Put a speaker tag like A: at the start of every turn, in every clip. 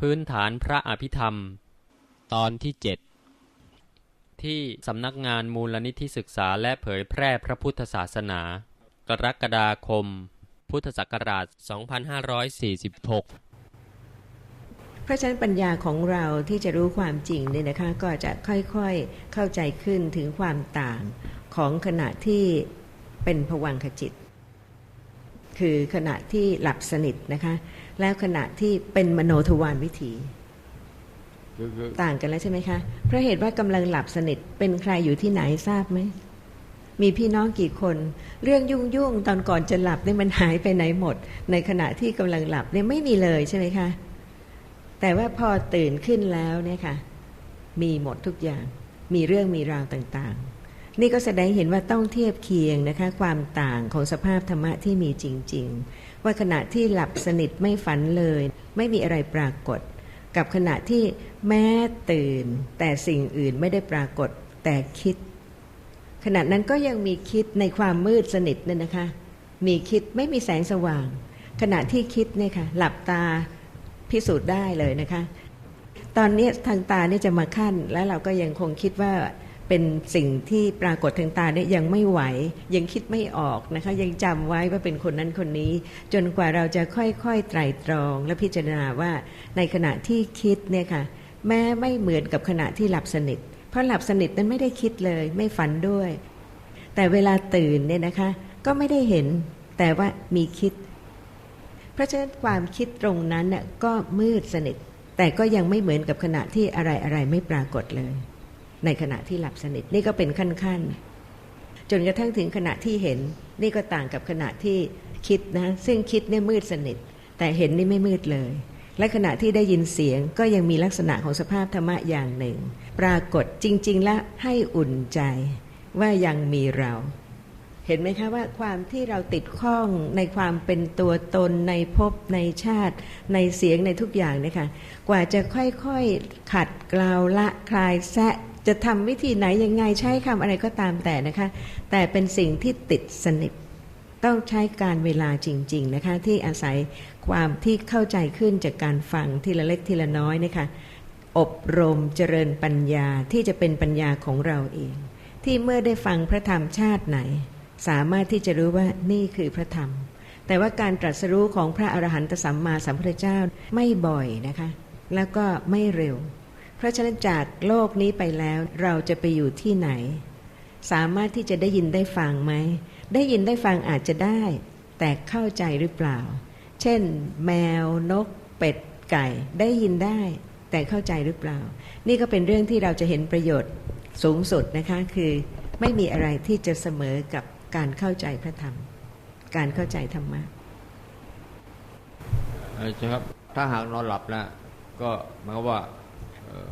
A: พื้นฐานพระอภิธรรม
B: ตอนที่เจ็ด
A: ที่สำนักงานมูลนิธิศึกษาและเผยแพร่พระพุทธศาสนา กรกฎาคม พุทธศักราช 2546
C: เพราะฉะนั้นปัญญาของเราที่จะรู้ความจริงเนี่ยนะคะ ก็จะค่อยๆเข้าใจขึ้นถึงความต่างของขณะที่เป็นผวังขจิต คือขณะที่หลับสนิทนะคะ แล้วขณะที่เป็นมโนทวารวิถี
B: คือคือ
C: ต่างกันแล้วใช่ไหมคะเพราะเหตุว่ากำลังหลับสนิทเป็นใครอยู่ที่ไหนทราบไหมมีพี่น้องกี่คน เรื่องยุ่งยุ่งๆตอนก่อนจะหลับเนี่ยมันหายไปไหนหมด ในขณะที่กำลังหลับเนี่ยไม่มีเลยใช่ไหมคะแต่ว่าพอตื่นขึ้นแล้วเนี่ยค่ะ มีหมดทุกอย่าง มีเรื่องมีราวต่างๆ นี่ก็แสดงเห็นว่าต้องเทียบเคียงนะคะ ความต่างของสภาพธรรมะที่มีจริง ๆ ว่าขณะที่หลับสนิทไม่ฝันเลย ไม่มีอะไรปรากฏ กับขณะที่แม้ตื่น แต่สิ่งอื่นไม่ได้ปรากฏแต่คิด ขณะนั้นก็ยังมีคิดในความมืดสนิทเนั่นนะคะ มีคิดไม่มีแสงสว่าง ขณะที่คิดเนี่ยค่ะหลับตาพิสูจน์ได้เลยนะคะ ตอนนี้ทางตาเนี่ยจะมาขั้นแล้วเราก็ยังคงคิดว่า เป็นสิ่งที่ปรากฏทางตาเนี่ยยังไม่ไหว ยังคิดไม่ออกนะคะยังจำไว้ว่าเป็นคนนั้นคนนี้ จนกว่าเราจะค่อยๆไตรตรอง และพิจารณาว่าในขณะที่คิดเนี่ยค่ะแม้ไม่เหมือนกับขณะที่หลับสนิท เพราะหลับสนิทนั้นไม่ได้คิดเลย ไม่ฝันด้วย แต่เวลาตื่นเนี่ยนะคะ ก็ไม่ได้เห็นแต่ว่ามีคิด เพราะฉะนั้นความคิดตรงนั้นน่ะก็มืดสนิท แต่ก็ยังไม่เหมือนกับขณะที่อะไรอะไรไม่ปรากฏเลย ในขณะที่หลับสนิทนี่ก็เป็นขั้นๆ จนกระทั่งถึงขณะที่เห็น นี่ก็ต่างกับขณะที่คิดนะ ซึ่งคิดเนี่ยมืดสนิท แต่เห็นนี่ไม่มืดเลย และขณะที่ได้ยินเสียงก็ยังมีลักษณะของสภาพธรรมะอย่างหนึ่ง ปรากฏจริง ๆ แล้วให้อุ่นใจว่ายังมีเราเห็นไหมคะว่าความที่เราติดข้องในความเป็นตัวตนในภพในชาติ ในเสียงในทุกอย่างเนี่ยค่ะกว่าจะค่อยๆ ขัดเกลาละคลายแซะ จะทำวิธีไหนยังไงใช้คำอะไรก็ตามแต่นะคะ แต่เป็นสิ่งที่ติดสนิทต้องใช้การเวลาจริง ๆนะคะ ที่อาศัยความที่เข้าใจขึ้นจากการฟังทีละเล็กทีละน้อยนะคะ อบรมเจริญปัญญาที่จะเป็นปัญญาของเราเอง ที่เมื่อได้ฟังพระธรรมชาติไหน สามารถที่จะรู้ว่านี่คือพระธรรม แต่ว่าการตรัสรู้ของพระอรหันตสัมมาสัมพุทธเจ้าไม่บ่อยนะคะ แล้วก็ไม่เร็ว เพราะฉะนั้นจากโลกนี้ไปแล้วเราจะไปอยู่ที่ไหน สามารถที่จะได้ยินได้ฟังไหม ได้ยินได้ฟังอาจจะได้ แต่เข้าใจหรือเปล่า เช่น แมวนก เป็ดไก่ได้ยินได้ แต่เข้าใจหรือเปล่า นี่ก็เป็นเรื่องที่เราจะเห็นประโยชน์สูงสุดนะคะคือไม่มีอะไรที่จะเสมอกับการเข้าใจพระธรรม การเข้าใจธรรมะ
B: ใช่ครับถ้าหากนอนหลับแล้วก็หมายควา มว่าเอ่อ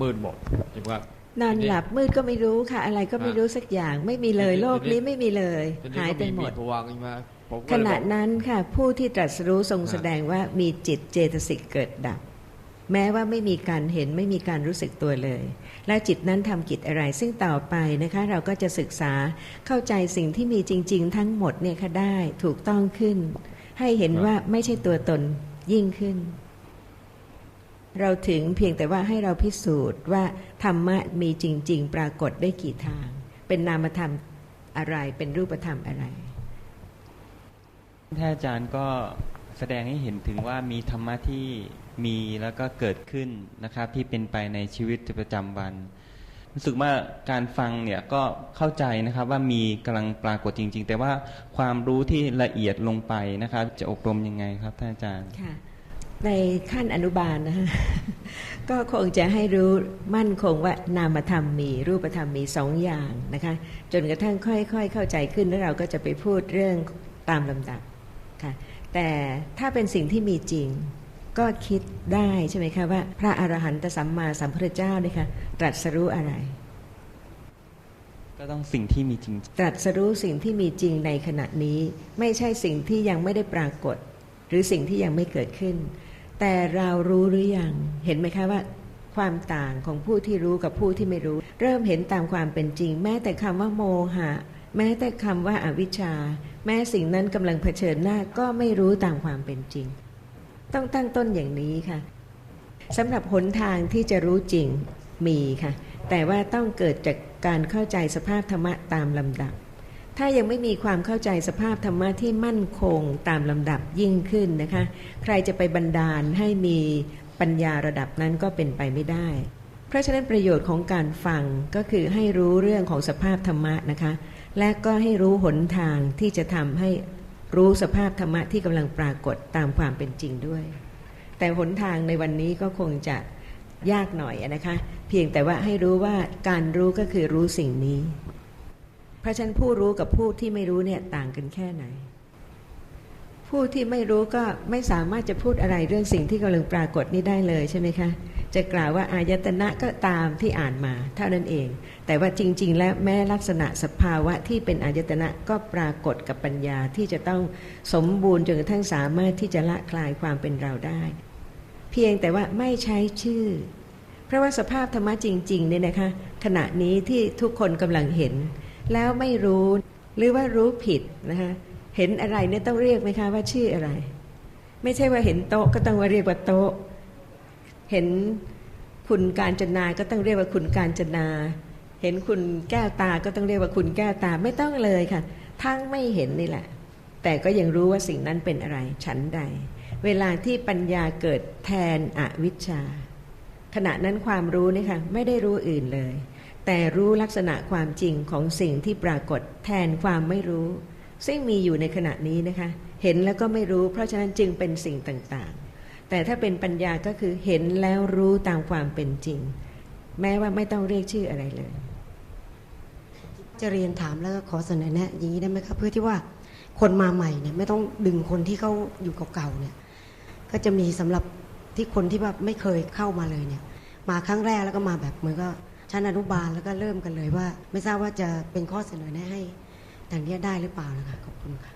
B: มืดหมดใช่ไหมครับ
C: นอนหลับมืดก็ไม่รู้ค่ะ อะไรก็ไม่รู้สักอย่าง ไม่มีเลย
B: ทีนี้
C: โลกนี้ไม่มีเลย
B: ทีนี้
C: หาย
B: ก็
C: ไปหมด
B: ผวังค์ใช่ไหมผมก็
C: ข
B: เลย
C: ณะ
B: บอก
C: นั้นค่ะ ผู้ที่ตรัสรู้ทรงแสดงว่ามีจิตเจตสิกเกิดดับ แม้ว่าไม่มีการเห็นไม่มีการรู้สึกตัวเลย และจิตนั้นทำกิจอะไรซึ่งต่อไปนะคะ เราก็จะศึกษาเข้าใจสิ่งที่มีจริง ๆ ทั้งหมดเนี่ยค่ะได้ถูกต้องขึ้น ให้เห็นว่าไม่ใช่ตัวตนยิ่งขึ้น เราถึงเพียงแต่ว่าให้เราพิสูจน์ว่าธรรมะมีจริง ๆ ปรากฏได้กี่ทาง เป็นนามธรรมอะไรเป็นรูปธรรมอะไร
D: ท่านอาจารย์ก็แสดงให้เห็นถึงว่ามีธรรมะที่มีแล้วก็เกิดขึ้นนะครับ ที่เป็นไปในชีวิตประจำวัน รู้สึกว่าการฟังเนี่ยก็เข้าใจนะครับว่ามีกำลังปรากฏจริง ๆ แต่ว่าความรู้ที่ละเอียดลงไปนะครับ จะอบรมยังไงครับท่านอาจารย์
C: ค่ะ ในขั้นอนุบาลนะฮะก็คงจะให้รู้มั่นคงว่านามธรรมมีรูปธรรมมีสองอย่างนะคะ จนกระทั่งค่อยๆ เข้าใจขึ้นแล้วเราก็จะไปพูดเรื่องตามลำดับค่ะแต่ถ้าเป็นสิ่งที่มีจริง ก็คิดได้ใช่ไหมคะว่า พระอรหันตสัมมาสัมพุทธเจ้าเนี่ยค่ะตรัสรู้อะไร
D: ก็ต้องสิ่งที่มีจริง
C: ตรัสรู้สิ่งที่มีจริงในขณะนี้ ไม่ใช่สิ่งที่ยังไม่ได้ปรากฏ หรือสิ่งที่ยังไม่เกิดขึ้น แต่เรารู้หรือยังเห็นไหมคะว่า ความต่างของผู้ที่รู้กับผู้ที่ไม่รู้ เริ่มเห็นตามความเป็นจริง แม้แต่คำว่าโมหะ แม้แต่คำว่าอาวิชชา แม้สิ่งนั้นกำลังเผชิญหน้าก็ไม่รู้ตามความเป็นจริง ต้องตั้งต้นอย่างนี้ค่ะสำหรับหนทางที่จะรู้จริงมีค่ะ แต่ว่าต้องเกิดจากการเข้าใจสภาพธรรมะตามลำดับ ถ้ายังไม่มีความเข้าใจสภาพธรรมะที่มั่นคงตามลำดับยิ่งขึ้นนะคะ ใครจะไปบันดาลให้มีปัญญาระดับนั้นก็เป็นไปไม่ได้ เพราะฉะนั้นประโยชน์ของการฟังก็คือให้รู้เรื่องของสภาพธรรมะนะคะ และก็ให้รู้หนทางที่จะทำให้รู้สภาพธรรมะที่กำลังปรากฏตามความเป็นจริงด้วย แต่หนทางในวันนี้ก็คงจะยากหน่อยนะคะ เพียงแต่ว่าให้รู้ว่าการรู้ก็คือรู้สิ่งนี้ ราะฉะนั้นผู้รู้กับผู้ที่ไม่รู้เนี่ยต่างกันแค่ไหน ผู้ที่ไม่รู้ก็ไม่สามารถจะพูดอะไรเรื่องสิ่งที่กำลังปรากฏนี้ได้เลยใช่ไหมคะ จะกล่าวว่าอายตนะก็ตามที่อ่านมา เท่านั้นเอง แต่ว่าจริง ๆ แล้วแม้ลักษณะสภาวะที่เป็นอายตนะก็ปรากฏกับปัญญาที่จะต้องสมบูรณ์จนกระทั่งสามารถที่จะละคลายความเป็นเราได้ เพียงแต่ว่าไม่ใช้ชื่อ เพราะว่าสภาพธรรมะจริงๆเนี่ยนะคะขณะนี้ที่ทุกคนกำลังเห็น แล้วไม่รู้หรือว่ารู้ผิดนะคะเห็นอะไรเนี่ยต้องเรียกไหมคะว่าชื่ออะไร ไม่ใช่ว่าเห็นโต๊ะก็ต้องว่าเรียกว่าโต๊ะ เห็นคุณการจนา ก็ต้องเรียกว่าคุณการจนา เห็นคุณแก้วตาก็ต้องเรียกว่าคุณแก้วตาไม่ต้องเลยค่ะ ทั้งไม่เห็นนี่แหละ แต่ก็ยังรู้ว่าสิ่งนั้นเป็นอะไร ฉันใด เวลาที่ปัญญาเกิดแทนอวิชชา ขณะนั้นความรู้นี่ค่ะไม่ได้รู้อื่นเลย แต่รู้ลักษณะความจริงของสิ่งที่ปรากฏแทนความไม่รู้ ซึ่งมีอยู่ในขณะนี้นะคะ เห็นแล้วก็ไม่รู้ เพราะฉะนั้นจึงเป็นสิ่งต่างๆ แต่ถ้าเป็นปัญญาก็คือเห็นแล้วรู้ตามความเป็นจริง แม้ว่าไม่ต้องเรียกชื่ออะไรเลย
E: จะเรียนถามแล้วก็ขอเสนอแนะอย่างนี้ได้ไหมครับเพื่อที่ว่าคนมาใหม่เนี่ยไม่ต้องดึงคนที่เขาอยู่เก่าๆเนี่ยก็จะมีสำหรับที่คนที่แบบไม่เคยเข้ามาเลยเนี่ย มาครั้งแรกแล้วก็มาแบบเหมือนก็ ชั้นอนุบาลแล้วก็เริ่มกันเลยว่า ไม่ทราบว่าจะเป็นข้อเสนอแนะให้ทางนี้ได้หรือเปล่านะคะขอบคุณค่ะ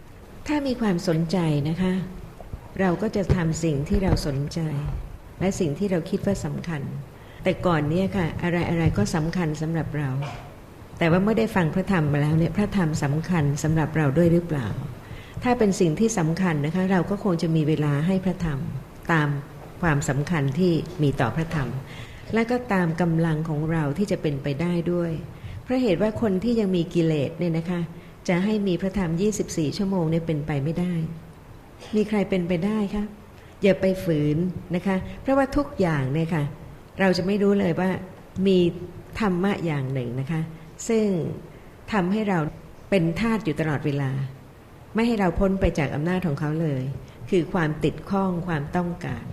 C: ถ้ามีความสนใจนะคะ เราก็จะทำสิ่งที่เราสนใจ และสิ่งที่เราคิดว่าสำคัญ แต่ก่อนเนี้ค่ะ อะไรอะไรก็สำคัญสำหรับเรา แต่ว่าเมื่อได้ฟังพระธรรมมาแล้วเนี่ยพระธรรมสำคัญสำหรับเราด้วยหรือเปล่า ถ้าเป็นสิ่งที่สำคัญนะคะ เราก็คงจะมีเวลาให้พระธรรมตามความสำคัญที่มีต่อพระธรรม และก็ตามกำลังของเราที่จะเป็นไปได้ด้วยเพราะเหตุว่าคนที่ยังมีกิเลสเนี่ยนะคะ จะให้มีพระธรรม 24 ชั่วโมงเนี่ยเป็นไปไม่ได้ มีใครเป็นไปได้คะอย่าไปฝืนนะคะ เพราะว่าทุกอย่างเนี่ยค่ะ เราจะไม่รู้เลยว่ามีธรรมะอย่างหนึ่งนะคะ ซึ่งทำให้เราเป็นทาสอยู่ตลอดเวลา ไม่ให้เราพ้นไปจากอำนาจของเขาเลย คือความติดข้องความต้องการ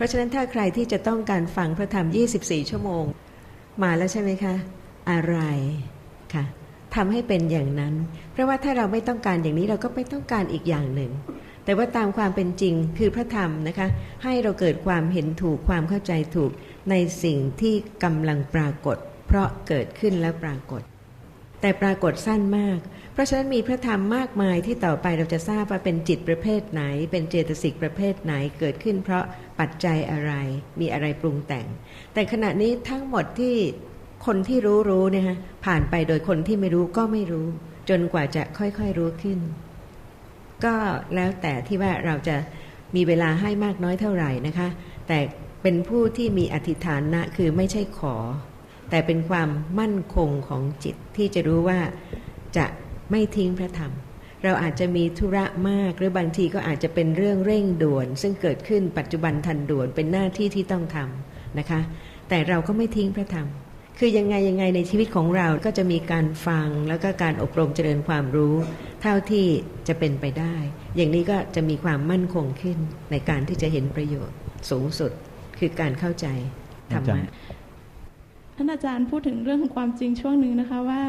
C: ราะฉะนั้นถ้าใครที่จะต้องการฟังพระธรรม 24 ชั่วโมง มาแล้วใช่ไหมคะ อะไรค่ะทำให้เป็นอย่างนั้น เพราะว่าถ้าเราไม่ต้องการอย่างนี้เราก็ไม่ต้องการอีกอย่างหนึ่ง แต่ว่าตามความเป็นจริงคือพระธรรมนะคะ ให้เราเกิดความเห็นถูกความเข้าใจถูกในสิ่งที่กำลังปรากฏ เพราะเกิดขึ้นแล้วปรากฏ แต่ปรากฏสั้นมาก เพราะฉะนั้นมีพระธรรมมากมายที่ต่อไปเราจะทราบว่าเป็นจิตประเภทไหน เป็นเจตสิกประเภทไหนเกิดขึ้น เพราะ ปัจจัยอะไร มีอะไรปรุงแต่ง แต่ขณะนี้ทั้งหมดที่คนที่รู้รู้เนี่ยฮะผ่านไปโดยคนที่ไม่รู้ก็ไม่รู้ จนกว่าจะค่อยๆรู้ขึ้น ก็แล้วแต่ที่ว่าเราจะมีเวลาให้มากน้อยเท่าไหร่นะคะ แต่เป็นผู้ที่มีอธิษฐานนะคือไม่ใช่ขอ แต่เป็นความมั่นคงของจิตที่จะรู้ว่าจะไม่ทิ้งพระธรรม เราอาจจะมีธุระมาก หรือบางทีก็อาจจะเป็นเรื่องเร่งด่วน ซึ่งเกิดขึ้นปัจจุบันทันด่วนเป็นหน้าที่ที่ต้องทำนะคะ แต่เราก็ไม่ทิ้งพระธรรม คือยังไงยังไงในชีวิตของเราก็จะมีการฟังแล้วก็การอบรมเจริญความรู้ เท่าที่จะเป็นไปได้ อย่างนี้ก็จะมีความมั่นคงขึ้นในการที่จะเห็นประโยชน์สูงสุด คือการเข้าใจธรร
D: อาจาร
C: มะ
D: ย์
F: ท่านอาจารย์พูดถึงเรื่องของความจริงช่วงหนึ่งนะคะว่า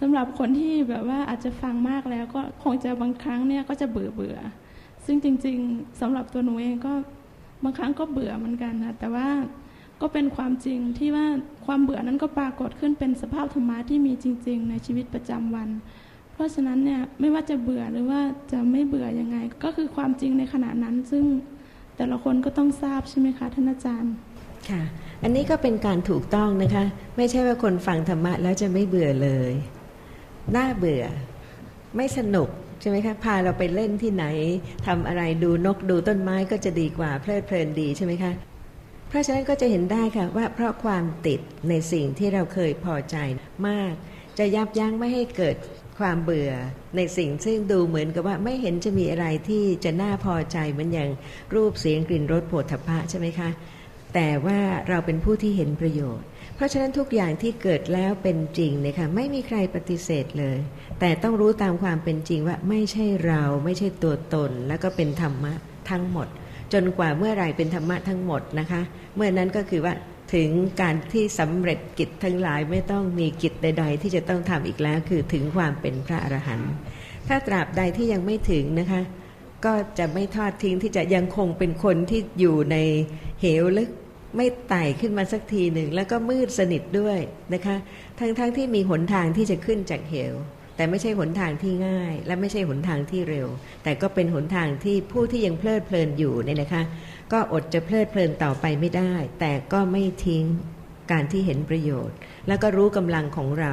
F: สำหรับคนที่แบบว่าอาจจะฟังมากแล้วก็คงจะบางครั้งเนี่ยก็จะเบื่อเบื่อ ซึ่งจริง ๆสำหรับตัวหนูเองก็บางครั้งก็เบื่อเหมือนกันนะแต่ว่าก็เป็นความจริงที่ว่าความเบื่อนั้นก็ปรากฏขึ้นเป็นสภาพธรรมะที่มีจริง ๆ ในชีวิตประจำวัน เพราะฉะนั้นเนี่ยไม่ว่าจะเบื่อหรือว่าจะไม่เบื่อยังไง ก็คือความจริงในขณะนั้น ซึ่งแต่ละคนก็ต้องทราบใช่ไหมคะท่านอาจารย์
C: ค่ะ อันนี้ก็เป็นการถูกต้องนะคะ ไม่ใช่ว่าคนฟังธรรมะแล้วจะไม่เบื่อเลย น่าเบื่อ ไม่สนุกใช่ไหมคะพาเราไปเล่นที่ไหนทำอะไรดูนกดูต้นไม้ก็จะดีกว่าเพลิดเพลินดีใช่ไหมคะเพราะฉะนั้นก็จะเห็นได้ค่ะว่าเพราะความติดในสิ่งที่เราเคยพอใจมาก จะยับยั้งไม่ให้เกิดความเบื่อในสิ่งซึ่งดูเหมือนกับว่าไม่เห็นจะมีอะไรที่จะน่าพอใจเหมือนอย่างรูปเสียงกลิ่นรสโผฏฐัพพะใช่ไหมคะแต่ว่าเราเป็นผู้ที่เห็นประโยชน์ เพราะฉะนั้นทุกอย่างที่เกิดแล้วเป็นจริงเนี่ยค่ะไม่มีใครปฏิเสธเลย แต่ต้องรู้ตามความเป็นจริงว่าไม่ใช่เราไม่ใช่ตัวตน แล้วก็เป็นธรรมะทั้งหมด จนกว่าเมื่อไรเป็นธรรมะทั้งหมดนะคะ เมื่อนั้นก็คือว่าถึงการที่สำเร็จกิจทั้งหลายไม่ต้องมีกิจใด ๆ ที่จะต้องทำอีกแล้ว คือถึงความเป็นพระอรหันต์ถ้าตราบใดที่ยังไม่ถึงนะคะ ก็จะไม่ทอดทิ้งที่จะยังคงเป็นคนที่อยู่ในเหวลึก ไม่ไต่ขึ้นมาสักทีหนึ่ง แล้วก็มืดสนิทด้วยนะคะ ทั้งๆทที่มีหนทางที่จะขึ้นจากเหว แต่ไม่ใช่หนทางที่ง่าย และไม่ใช่หนทางที่เร็ว แต่ก็เป็นหนทางที่ผู้ที่ยังเพลิดเพลินอยู่เนี่ยนะคะ ก็อดจะเพลิดเพลินต่อไปไม่ได้ แต่ก็ไม่ทิ้งการที่เห็นประโยชน์ แล้วก็รู้กำลังของเรา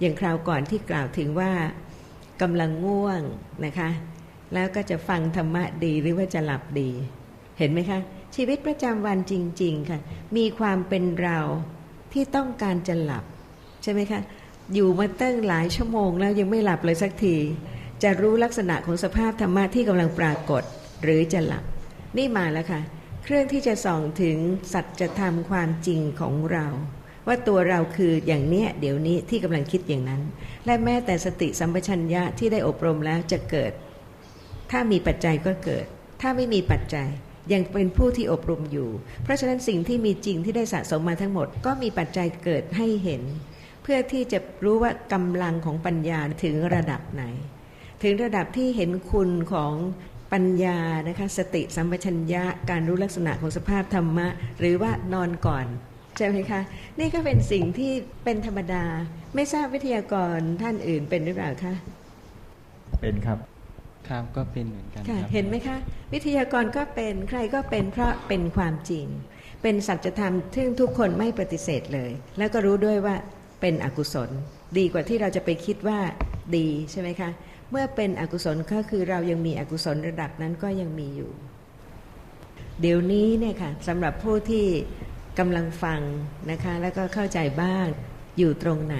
C: อย่างคราวก่อนที่กล่าวถึงว่ากำลังง่วงนะคะ แล้วก็จะฟังธรรมะดีหรือว่าจะหลับดี เห็นไหมคะ ชีวิตประจำวันจริง ๆ ค่ะ มีความเป็นเราที่ต้องการจะหลับ ใช่ไหมคะอยู่มาตั้งหลายชั่วโมงแล้วยังไม่หลับเลยสักที จะรู้ลักษณะของสภาพธรรมะที่กำลังปรากฏ หรือจะหลับ นี่มาแล้วค่ะ เครื่องที่จะส่องถึงสัจธรรมความจริงของเรา ว่าตัวเราคืออย่างเนี้ยเดี๋ยวนี้ที่กำลังคิดอย่างนั้น และแม้แต่สติสัมปชัญญะที่ได้อบรมแล้วจะเกิด ถ้ามีปัจจัยก็เกิด ถ้าไม่มีปัจจัย ยังเป็นผู้ที่อบรมอยู่ เพราะฉะนั้นสิ่งที่มีจริงที่ได้สะสมมาทั้งหมด ก็มีปัจจัยเกิดให้เห็น เพื่อที่จะรู้ว่ากำลังของปัญญาถึงระดับไหน ถึงระดับที่เห็นคุณของปัญญานะคะสติสัมปชัญญะการรู้ลักษณะของสภาพธรรมะ หรือว่านอนก่อนใช่ไหมคะ นี่ก็เป็นสิ่งที่เป็นธรรมดา ไม่ทราบวิทยากรท่านอื่นเป็นหรือเปล่าคะ
G: เป็นครับ
D: ครับก็เป็นเหมือนกัน
C: ค่ะเห็นไหมคะ วิทยากรก็เป็นใครก็เป็นเพราะเป็นความจริง เป็นสัจธรรมซึ่งทุกคนไม่ปฏิเสธเลย แล้วก็รู้ด้วยว่าเป็นอกุศล ดีกว่าที่เราจะไปคิดว่าดีใช่ไหมคะเมื่อเป็นอกุศลก็คือเรายังมีอกุศลระดับนั้นก็ยังมีอยู่ เดี๋ยวนี้เนี่ยค่ะสำหรับผู้ที่กำลังฟังนะคะ แล้วก็เข้าใจบ้างอยู่ตรงไหน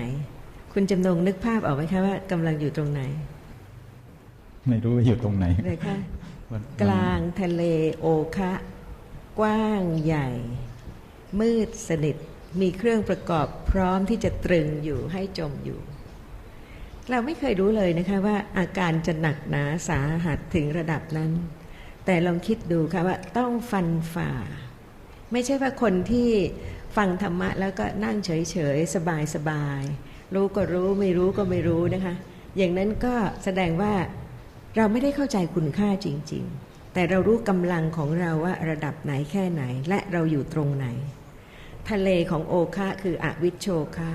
C: คุณจำนงนึกภาพออกไหมคะว่ากำลังอยู่ตรงไหน
G: ไม่รู้ว่าอยู่ตรงไหน
C: เลยค่ะ
G: วัน
C: กลางทะเลโอคะ กว้างใหญ่ มืดสนิท มีเครื่องประกอบพร้อมที่จะตรึงอยู่ให้จมอยู่ เราไม่เคยรู้เลยนะคะว่าอาการจะหนักหนาสาหัสถึงระดับนั้น แต่ลองคิดดูค่ะว่าต้องฟันฝ่า ไม่ใช่ว่าคนที่ฟังธรรมะแล้วก็นั่งเฉยๆ สบายๆ รู้ก็รู้ไม่รู้ก็ไม่รู้นะคะ อย่างนั้นก็แสดงว่า เราไม่ได้เข้าใจคุณค่าจริง ๆ แต่เรารู้กำลังของเราว่าระดับไหนแค่ไหนและเราอยู่ตรงไหน ทะเลของโอคะคืออวิชโชคะ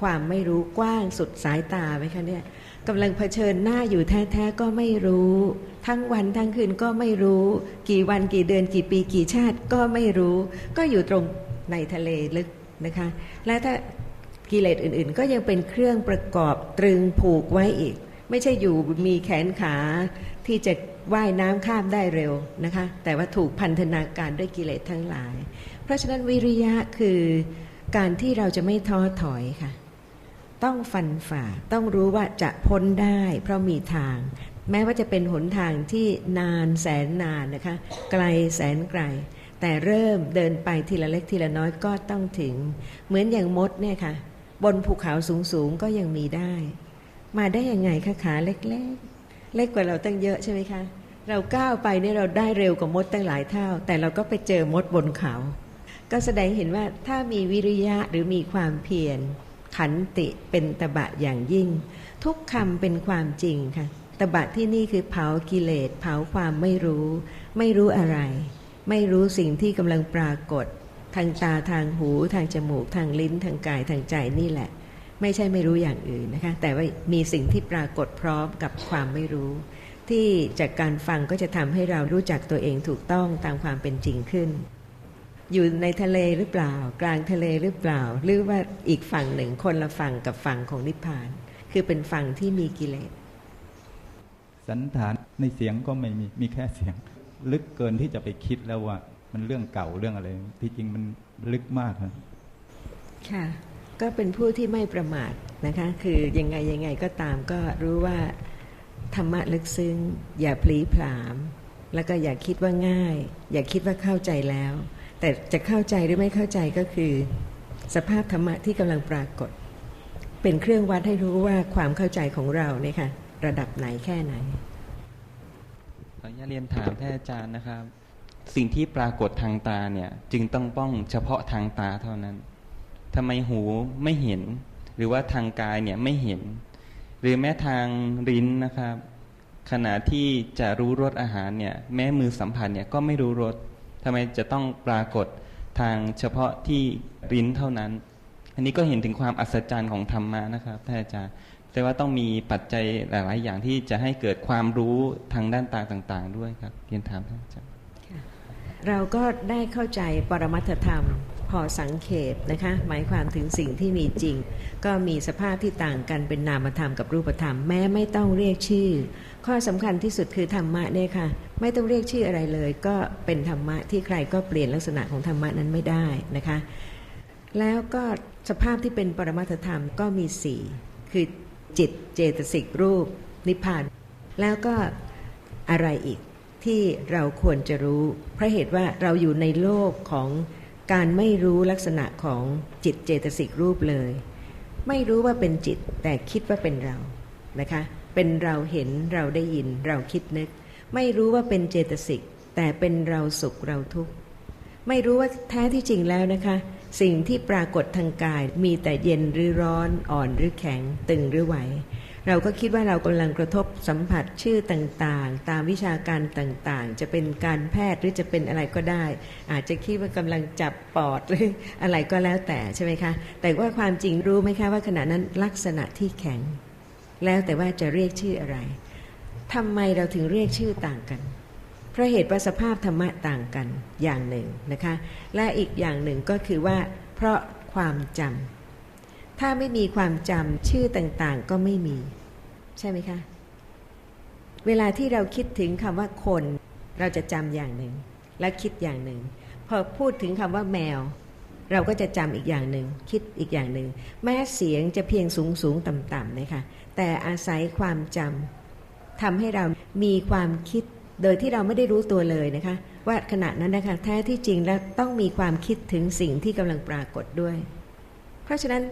C: ความไม่รู้กว้างสุดสายตาไหมคะเนี่ยกำลังเผชิญหน้าอยู่แท้ๆก็ไม่รู้ ทั้งวันทั้งคืนก็ไม่รู้ กี่วันกี่เดือนกี่ปีกี่ชาติก็ไม่รู้ ก็อยู่ตรงในทะเลลึกนะคะ และถ้ากิเลสอื่นๆ ก็ยังเป็นเครื่องประกอบตรึงผูกไว้อีก ไม่ใช่อยู่มีแขนขาที่จะว่ายน้ำข้ามได้เร็วนะคะ แต่ว่าถูกพันธนาการด้วยกิเลสทั้งหลาย เพราะฉะนั้นวิริยะคือการที่เราจะไม่ท้อถอยค่ะ ต้องฟันฝ่าต้องรู้ว่าจะพ้นได้ เพราะมีทาง แม้ว่าจะเป็นหนทางที่นานแสนนานนะคะ ไกลแสนไกล แต่เริ่มเดินไปทีละเล็กทีละน้อยก็ต้องถึง เหมือนอย่างมดเนี่ยค่ะ บนภูเขาสูงๆก็ยังมีได้ มาได้ยังไงคะขาเล็กๆ เล็กกว่าเราตั้งเยอะใช่ไหมคะ เราก้าวไปเนี่ยเราได้เร็วกว่ามดตั้งหลายเท่า แต่เราก็ไปเจอมดบนเขา ก็แสดงเห็นว่าถ้ามีวิริยะหรือมีความเพียรขันติเป็นตบะอย่างยิ่ง ทุกคำเป็นความจริงค่ะตบะที่นี่คือเผากิเลสเผาความไม่รู้ ไม่รู้อะไร ไม่รู้สิ่งที่กำลังปรากฏ ทางตาทางหู ทางจมูก ทางลิ้นทางกายทางใจนี่แหละ ไม่ใช่ไม่รู้อย่างอื่นนะคะแต่ว่ามีสิ่งที่ปรากฏพร้อมกับความไม่รู้ ที่จากการฟังก็จะทำให้เรารู้จักตัวเองถูกต้องตามความเป็นจริงขึ้น อยู่ในทะเลหรือเปล่า กลางทะเลหรือเปล่า หรือว่าอีกฝั่งหนึ่งคนละฝั่งกับฝั่งของนิพพาน คือเป็นฝั่งที่มีกิเลส
G: สันฐานในเสียงก็ไม่มีมีแค่เสียง ลึกเกินที่จะไปคิดแล้วว่า มันเรื่องเก่าเรื่องอะไร ที่จริงมันลึกมากครับ
C: ค่ะ ก็เป็นผู้ที่ไม่ประมาทนะคะคือยังไงยังไงก็ตามก็รู้ว่าธรรมะลึกซึ้ง อย่าพลีผลาม แล้วก็อย่าคิดว่าง่าย อย่าคิดว่าเข้าใจแล้ว แต่จะเข้าใจหรือไม่เข้าใจก็คือ สภาพธรรมะที่กำลังปรากฏ เป็นเครื่องวัดให้รู้ว่าความเข้าใจของเราเนี่ยค่ะระดับไหนแค่ไหน
D: ขออนุญาตเรียนถามท่านอาจารย์นะครับ สิ่งที่ปรากฏทางตาเนี่ย จึงต้องป้องเฉพาะทางตาเท่านั้น ทำไมหูไม่เห็น หรือว่าทางกายเนี่ยไม่เห็น หรือแม้ทางลิ้นนะครับ ขณะที่จะรู้รสอาหารเนี่ยแม้มือสัมผัสเนี่ยก็ไม่รู้รสทำไมจะต้องปรากฏทางเฉพาะที่ลิ้นเท่านั้น อันนี้ก็เห็นถึงความอัศจรรย์ของธรรมะนะครับท่านอาจารย์แต่ว่าต้องมีปัจจัยหลาย ๆ อย่างที่จะให้เกิดความรู้ทางด้านตาต่างๆ ด้วยครับเรียนถามท่านอาจารย์
C: เราก็ได้เข้าใจปรมัตถธรรม พอสังเขปนะคะหมายความถึงสิ่งที่มีจริง ก็มีสภาพที่ต่างกันเป็นนามธรรมกับรูปธรรมแม้ไม่ต้องเรียกชื่อ ข้อสำคัญที่สุดคือธรรมะเนี่ยค่ะ ไม่ต้องเรียกชื่ออะไรเลย ก็เป็นธรรมะที่ใครก็เปลี่ยนลักษณะของธรรมะนั้นไม่ได้นะคะ แล้วก็สภาพที่เป็นปรมัตถธรรมก็มีสี่คือจิตเจตสิกรูป นิพพาน แล้วก็อะไรอีกที่เราควรจะรู้เพราะเหตุว่าเราอยู่ในโลกของ การไม่รู้ลักษณะของจิตเจตสิกรูปเลย ไม่รู้ว่าเป็นจิตแต่คิดว่าเป็นเรานะคะ เป็นเราเห็นเราได้ยินเราคิดนึก ไม่รู้ว่าเป็นเจตสิกแต่เป็นเราสุขเราทุกข์ไม่รู้ว่าแท้ที่จริงแล้วนะคะ สิ่งที่ปรากฏทางกายมีแต่เย็นหรือร้อนอ่อนหรือแข็ง ตึงหรือไหว เราก็คิดว่าเรากำลังกระทบสัมผัสชื่อต่างๆ ตามวิชาการต่างๆ จะเป็นการแพทย์หรือจะเป็นอะไรก็ได้ อาจจะคิดว่ากำลังจับปอดหรืออะไรก็แล้วแต่ใช่ไหมคะ แต่ว่าความจริงรู้ไหมคะว่าขณะนั้นลักษณะที่แข็ง แล้วแต่ว่าจะเรียกชื่ออะไรทำไมเราถึงเรียกชื่อต่างกันเพราะเหตุว่าสภาพธรรมะต่างกันอย่างหนึ่งนะคะ และอีกอย่างหนึ่งก็คือว่า เพราะความจำ ถ้าไม่มีความจำชื่อต่างๆ ก็ไม่มี ใช่ไหมคะ เวลาที่เราคิดถึงคำว่าคน เราจะจำอย่างหนึ่ง และคิดอย่างหนึ่ง พอพูดถึงคำว่าแมว เราก็จะจำอีกอย่างหนึ่ง คิดอีกอย่างหนึ่ง แม้เสียงจะเพียงสูงสูงต่ำต่ำนะคะ แต่อาศัยความจำทำให้เรามีความคิดโดยที่เราไม่ได้รู้ตัวเลยนะคะ ว่าขณะนั้นนะคะแท้ที่จริงแล้วต้องมีความคิดถึงสิ่งที่กำลังปรากฏด้วย เพราะฉะนั้น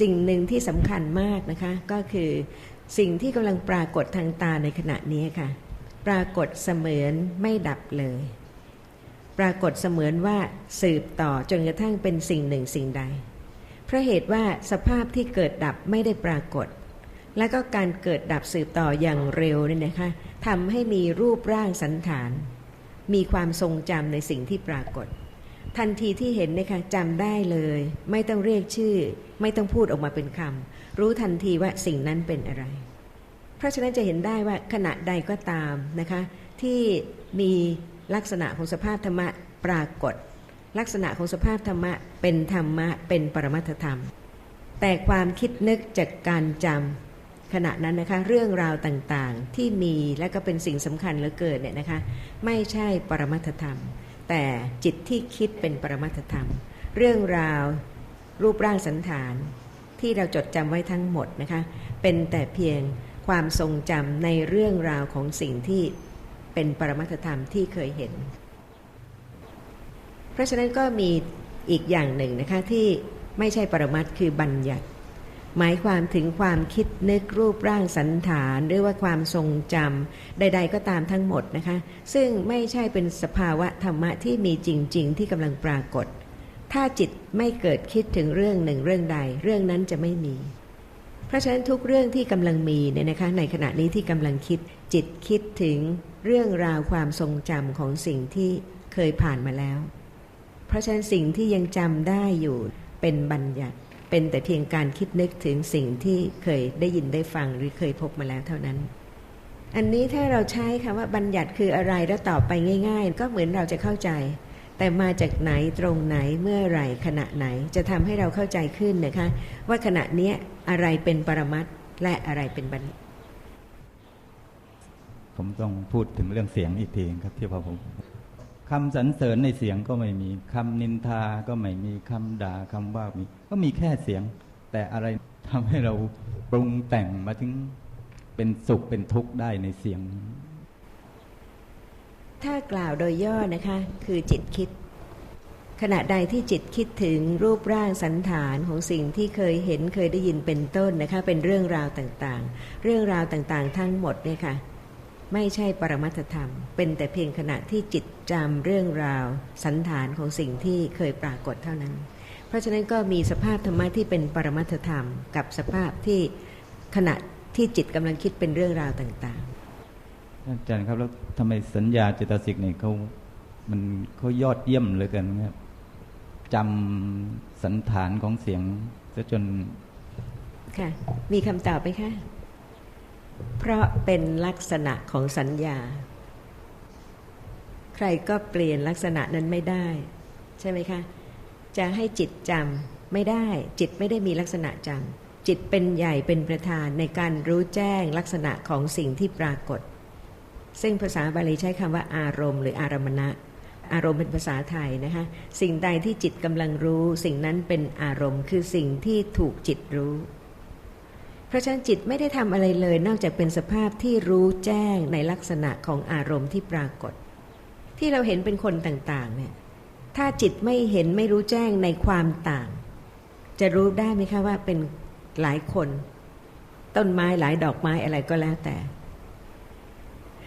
C: สิ่งหนึ่งที่สำคัญมากนะคะ ก็คือสิ่งที่กำลังปรากฏทางตาในขณะนี้ค่ะ ปรากฏเสมือนไม่ดับเลย ปรากฏเสมือนว่าสืบต่อจนกระทั่งเป็นสิ่งหนึ่งสิ่งใด เพราะเหตุว่าสภาพที่เกิดดับไม่ได้ปรากฏ และก็การเกิดดับสืบต่ออย่างเร็วนี่นะคะทำให้มีรูปร่างสันฐาน มีความทรงจำในสิ่งที่ปรากฏ ทันทีที่เห็นนะคะจำได้เลย ไม่ต้องเรียกชื่อ ไม่ต้องพูดออกมาเป็นคำรู้ทันทีว่าสิ่งนั้นเป็นอะไร เพราะฉะนั้นจะเห็นได้ว่าขณะใดก็ตามนะคะ ที่มีลักษณะของสภาพธรรมะปรากฏ ลักษณะของสภาพธรรมะเป็นธรรมะเป็นปรมัตธรรม แต่ความคิดนึกจากการจำขณะนั้นนะคะ เรื่องราวต่างๆที่มีและก็เป็นสิ่งสำคัญเหลือเกินเนี่ยนะคะ ไม่ใช่ปรมัตธรรม แต่จิตที่คิดเป็นปรมัตธรรม เรื่องราวรูปร่างสันฐานที่เราจดจำไว้ทั้งหมดนะคะ เป็นแต่เพียงความทรงจำในเรื่องราวของสิ่งที่เป็นปรมัตธรรมที่เคยเห็น เพราะฉะนั้นก็มีอีกอย่างหนึ่งนะคะที่ไม่ใช่ปรมัตคือบัญญัติ หมายความถึงความคิดนึกรูปร่างสันฐาน หรือว่าความทรงจำใด ๆ ก็ตามทั้งหมดนะคะ ซึ่งไม่ใช่เป็นสภาวะธรรมะที่มีจริง ๆ ที่กำลังปรากฏ ถ้าจิตไม่เกิดคิดถึงเรื่องหนึ่งเรื่องใด เรื่องนั้นจะไม่มี เพราะฉะนั้นทุกเรื่องที่กำลังมีเนี่ยนะคะ ในขณะนี้ที่กำลังคิด จิตคิดถึงเรื่องราวความทรงจำของสิ่งที่เคยผ่านมาแล้ว เพราะฉะนั้นสิ่งที่ยังจำได้อยู่เป็นบัญญัติ เป็นแต่เพียงการคิดนึกถึงสิ่งที่เคยได้ยินได้ฟังหรือเคยพบมาแล้วเท่านั้น อันนี้ถ้าเราใช้คำว่าบัญญัติคืออะไรแล้วตอบไปง่าย ๆ ก็เหมือนเราจะเข้าใจ แต่มาจากไหนตรงไหนเมื่อไหร่ขณะไหนจะทำให้เราเข้าใจขึ้นนะคะ ว่าขณะนี้อะไรเป็นปรมัตถ์และอะไรเป็นบัญญัติ
G: ผมต้องพูดถึงเรื่องเสียงอีกทีครับที่พอผมคำสรรเสริญในเสียงก็ไม่มีคำนินทาก็ไม่มีคำด่าคำว่ามี ก็มีแค่เสียง แต่อะไรทำให้เราปรุงแต่งมาถึงเป็นสุขเป็นทุกข์ได้ในเสียง
C: ถ้ากล่าวโดยย่อนะคะ คือจิตคิด ขณะใดที่จิตคิดถึงรูปร่างสันฐานของสิ่งที่เคยเห็นเคยได้ยินเป็นต้นนะคะ เป็นเรื่องราวต่างๆ เรื่องราวต่างๆ ทั้งหมดเนี่ยค่ะไม่ใช่ปรมัตธรรม เป็นแต่เพียงขณะที่จิตจำเรื่องราว สันฐานของสิ่งที่เคยปรากฏเท่านั้น ราะฉะนั้นก็มีสภาพธรรมะที่เป็นปรมัตถธรรม กับสภาพที่ขณะที่จิตกำลังคิดเป็นเรื่องราวต่าง
G: อาจารย์ครับแล้วทำไมสัญญาเจตสิกเนี่ยเขามันเขายอดเยี่ยมเหลยกันครับจำสันฐานของเสียงซะจน
C: ๆค่ะมีคำตอบไหมคะเพราะเป็นลักษณะของสัญญา ใครก็เปลี่ยนลักษณะนั้นไม่ได้ ใช่ไหมคะ จะให้จิตจำไม่ได้ จิตไม่ได้มีลักษณะจำจิตเป็นใหญ่เป็นประธานในการรู้แจ้งลักษณะของสิ่งที่ปรากฏ ซึ่งภาษาบาลีใช้คำว่าอารมณ์หรืออารมณะ อารมณ์เป็นภาษาไทยนะคะสิ่งใดที่จิตกำลังรู้ สิ่งนั้นเป็นอารมณ์ คือสิ่งที่ถูกจิตรู้เพราะฉะนั้นจิตไม่ได้ทำอะไรเลย นอกจากเป็นสภาพที่รู้แจ้งในลักษณะของอารมณ์ที่ปรากฏ ที่เราเห็นเป็นคนต่างๆเนี่ย ถ้าจิตไม่เห็นไม่รู้แจ้งในความต่าง จะรู้ได้ไหมคะว่าเป็นหลายคน ต้นไม้หลายดอกไม้อะไรก็แล้วแต่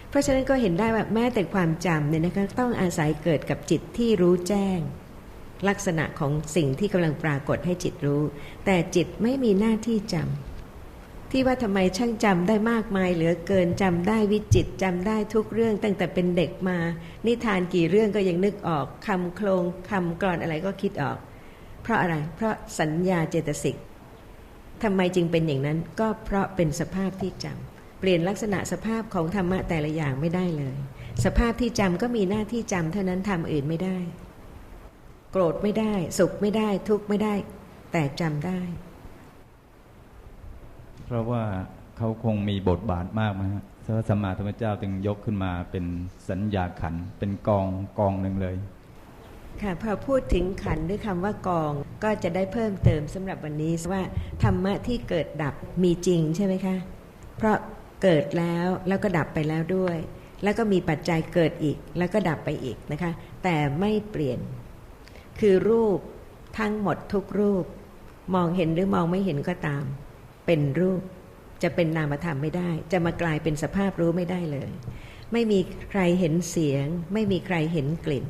C: เพราะฉะนั้นก็เห็นได้ว่าแม้แต่ความจำเนี่ยนะคะต้องอาศัยเกิดกับจิตที่รู้แจ้ง ลักษณะของสิ่งที่กำลังปรากฏให้จิตรู้ แต่จิตไม่มีหน้าที่จำ ที่ว่าทำไมช่างจำได้มากมายเหลือเกินจำได้วิจิตจำได้ทุกเรื่องตั้งแต่เป็นเด็กมา นิทานกี่เรื่องก็ยังนึกออกคำโครงคำกรอนอะไรก็คิดออก เพราะอะไรเพราะสัญญาเจตสิกทำไมจึงเป็นอย่างนั้นก็เพราะเป็นสภาพที่จำเปลี่ยนลักษณะสภาพของธรรมะแต่ละอย่างไม่ได้เลย สภาพที่จำก็มีหน้าที่จำเท่านั้นทำอื่นไม่ได้ โกรธไม่ได้ สุขไม่ได้ ทุกข์ไม่ได้ แต่จำได้
G: เพราะว่าเขาคงมีบทบาทมากนะฮะพระสัมมาสัมพุทธเจ้าจึงยกขึ้นมาเป็นสัญญาขันเป็นกองกองหนึ่งเลย
C: ค่ะพอพูดถึงขันธ์ด้วยคำว่ากองก็จะได้เพิ่มเติมสำหรับวันนี้ว่าธรรมะที่เกิดดับมีจริงใช่ไหมคะ เพราะเกิดแล้วแล้วก็ดับไปแล้วด้วย แล้วก็มีปัจจัยเกิดอีก แล้วก็ดับไปอีกนะคะ แต่ไม่เปลี่ยน คือรูปทั้งหมดทุกรูป มองเห็นหรือมองไม่เห็นก็ตาม เป็นรูป จะเป็นนามธรรมไม่ได้ จะมากลายเป็นสภาพรู้ไม่ได้เลย ไม่มีใครเห็นเสียง ไม่มีใครเห็นกลิ่น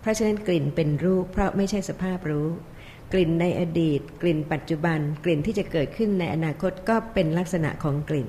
C: เพราะฉะนั้นกลิ่นเป็นรูป เพราะไม่ใช่สภาพรู้ กลิ่นในอดีต กลิ่นปัจจุบัน กลิ่นที่จะเกิดขึ้นในอนาคตก็เป็นลักษณะของกลิ่น